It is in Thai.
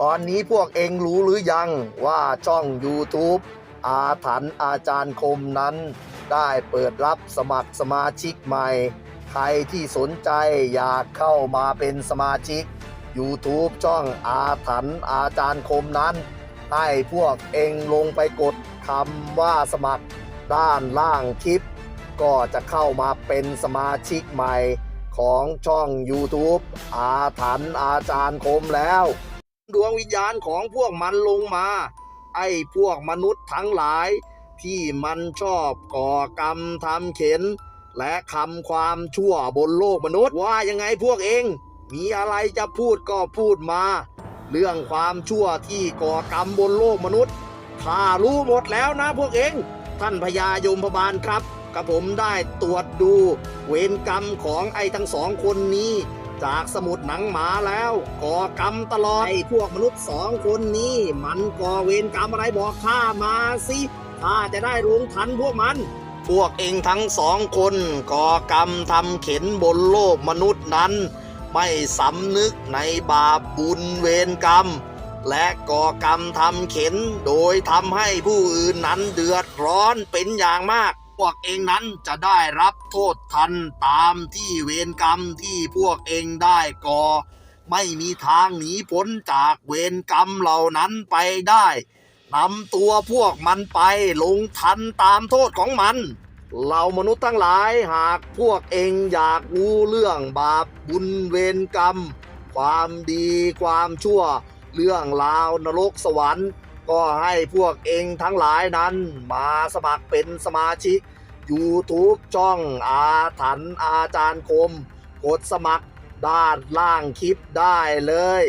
ตอนนี้พวกเองรู้หรือยังว่าช่อง YouTube อาถรรพ์อาจารย์คมนั้น ได้เปิดรับสมัครสมาชิกใหม่ ใครที่สนใจอยากเข้ามาเป็นสมาชิก YouTube ช่องอาถรรพ์อาจารย์คมนั้น ให้พวกเองลงไปกดคำว่าสมัครด้านล่างคลิป ก็จะเข้ามาเป็นสมาชิกใหม่ของช่อง YouTube อาถรรพ์อาจารย์คมแล้ว ดวงวิญญาณของพวกมันลงมา ไอ้พวกมนุษย์ทั้งหลาย ที่มันชอบก่อกรรมทำเข็น และคำความชั่วบนโลกมนุษย์ว่ายังไงพวกเอง มีอะไรจะพูดก็พูดมา เรื่องความชั่วที่ก่อกรรมบนโลกมนุษย์ข้ารู้หมดแล้วนะพวกเอง ท่านพญายมพบาลครับกับผมได้ตรวจดู เวรกรรมของไอ้ทั้งสองคนนี้ จากสมุดหนังหมาแล้วก่อกรรมตลอดไอ้พวกมนุษย์สองคนนี้ มันก่อเวรกรรมอะไรบอกข้ามาสิข้าจะได้รู้ทันพวกมัน พวกเองทั้งสองคนก่อกรรมทำเข็นบนโลกมนุษย์นั้น ไม่สำนึกในบาปบุญเวรกรรม และก่อกรรมทำเข็นโดยทำให้ผู้อื่นนั้นเดือดร้อนเป็นอย่างมาก วกเองนั้นจะได้รับโทษทันตามที่เวรกรรมที่พวกเองได้ก่อ ไม่มีทางหนีพ้นจากเวรกรรมเหล่านั้นไปได้นำตัวพวกมันไปลงทันตามโทษของมันเรามนุษย์ทั้งหลายหากพวกเองอยากรู้เรื่องบาปบุญเวรกรรม ความดีความชั่ว เรื่องราวนรกสวรรค์ ก็ให้พวกเองทั้งหลายนั้นมาสมัครเป็นสมาชิก YouTube ช่องอาถรรพ์อาจารย์คม กดสมัครด้านล่างคลิปได้เลย